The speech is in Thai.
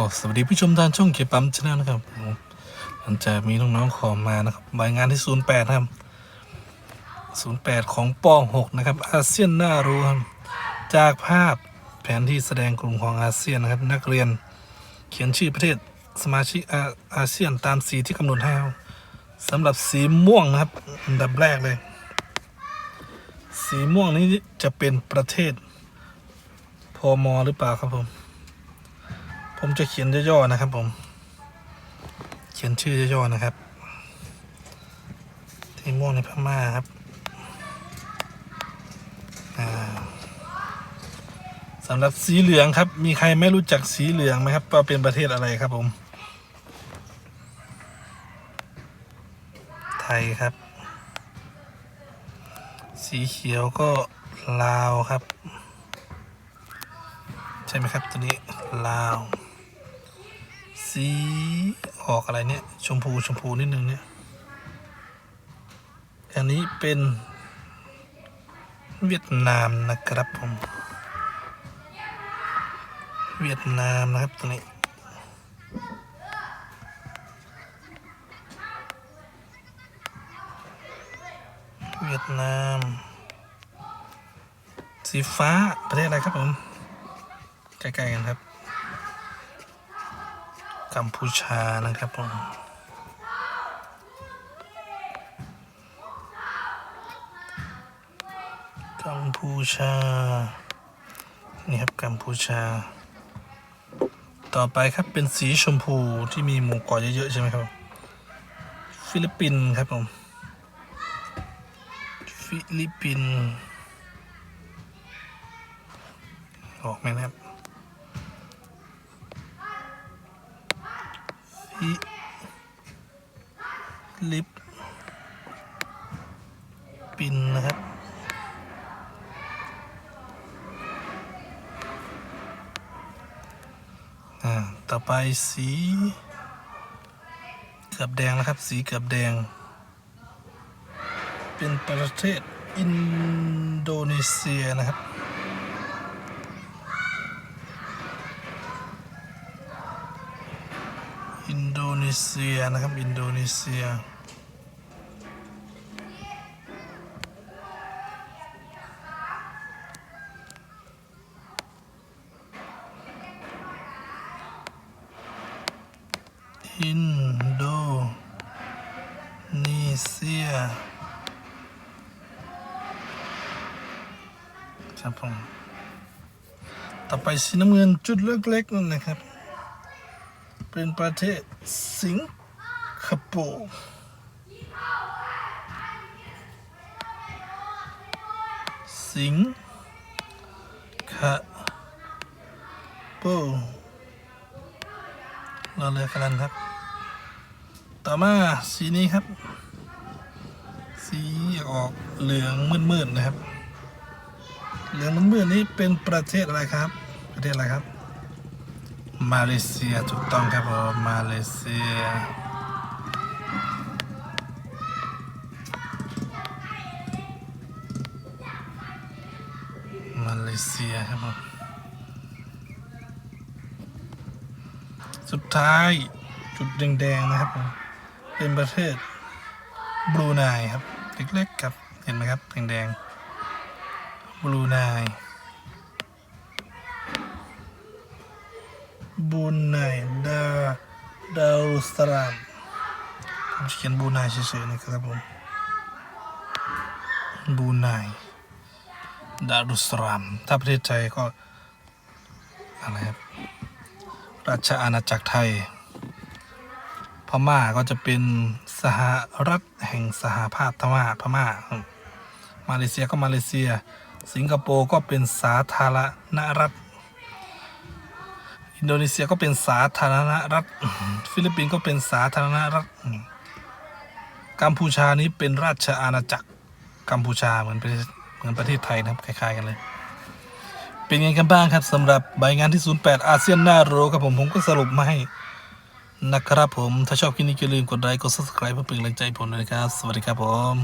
ก็สวัสดีผู้ชมทางช่องเก็บปั๊มชาแนลนะครับผมหลังจากมีน้องๆขอมานะครับรายงานที่ 08นะครับ 08 ของป .6 นะครับ อาเซียนน่ารู้ครับ จากภาพแผนที่แสดงกลุ่มของอาเซียนนะครับ นักเรียนเขียนชื่อประเทศสมาชิกอาอาเซียนตามสีที่กำหนดให้ครับสำหรับสีม่วงนะครับ อันดับแรกเลย สีม่วงนี้จะเป็นประเทศพมหรือเปล่าครับผม ผมจะเขียนย่อๆนะครับ ผม เขียนชื่อย่อๆนะครับทีม่วงในพม่าครับสำหรับสีเหลืองครับ มีใครไม่รู้จักสีเหลืองไหมครับว่าเป็นประเทศอะไรครับผม ไทยครับ สีเขียวก็ลาวครับ ใช่ไหมครับตัวนี้ลาว สีออกอะไรเนี่ย ชมพูชมพูนิดนึงเนี่ย อันนี้เป็นเวียดนามนะครับผม เวียดนามนะครับตัวนี้เวียดนาม สีฟ้าประเทศอะไรครับผม ใกล้ๆกันครับ กัมพูชานะครับผมกัมพูชา นี่ครับกัมพูชา ต่อไปครับเป็นสีชมพูที่มีหมู่เกาะเยอะๆใช่ไหมครับ ฟิลิปปินส์ครับผมฟิลิปปินส์ออกไหมนะครับ ลิปปินนะครับ อ่า ต่อไปสีเกือบแดงนะครับ สีเกือบแดง เป็นประเทศอินโดนีเซียนะครับ อินโดนีเซียนะครับ อินโดนีเซีย อินโดนีเซียครับผมต่อไปสีน้ำเงินจุดเล็กๆนั่นนะครับ เป็นประเทศสิงคโปร์สิงคโปร์เราเลยกันครับ ต่อมาสีนี้ครับ สีออกเหลืองมืดๆนะครับ เหลืองมืดๆนี้เป็นประเทศอะไรครับ ประเทศอะไรครับ มาเลเซียถูกต้องครับผมมาเลเซียมาเลเซียครับผมสุดท้ายจุดแดงๆนะครับผมเป็นประเทศบรูไนครับเล็กๆครับเห็นไหมครับแดงๆบรูไน บูไนดาดารุสลามผมเขียนบูไนเฉยๆนะครับผมบูไนดารุสลามถ้าประเทศไทยก็อะไรครับราชอาณาจักรไทย พม่าก็จะเป็นสหรัฐแห่งสหภาพพม่าพม่า มาเลเซียก็มาเลเซีย สิงคโปร์ก็เป็นสาธารณรัฐ โดนีเซียก็เป็นสาธารณรัฐ ฟิลิปปินส์ก็เป็นสาธารณรัฐ กัมพูชานี้เป็นราชอาณาจักร กัมพูชาเหมือนเประเหมือนประเทศไทยนะครับคล้ายๆกันเลย เป็นไงกันบ้างครับสำหรับใบงานที่ 08 อาเซียนน่ารู้ครับผมผมก็สรุปมาให้นะครับผม ถ้าชอบคลิปนี้อย่าลืมกดไลค์กด subscribe เพื่อเป็นกำลังใจผมด้วยนะครับ สวัสดีครับผม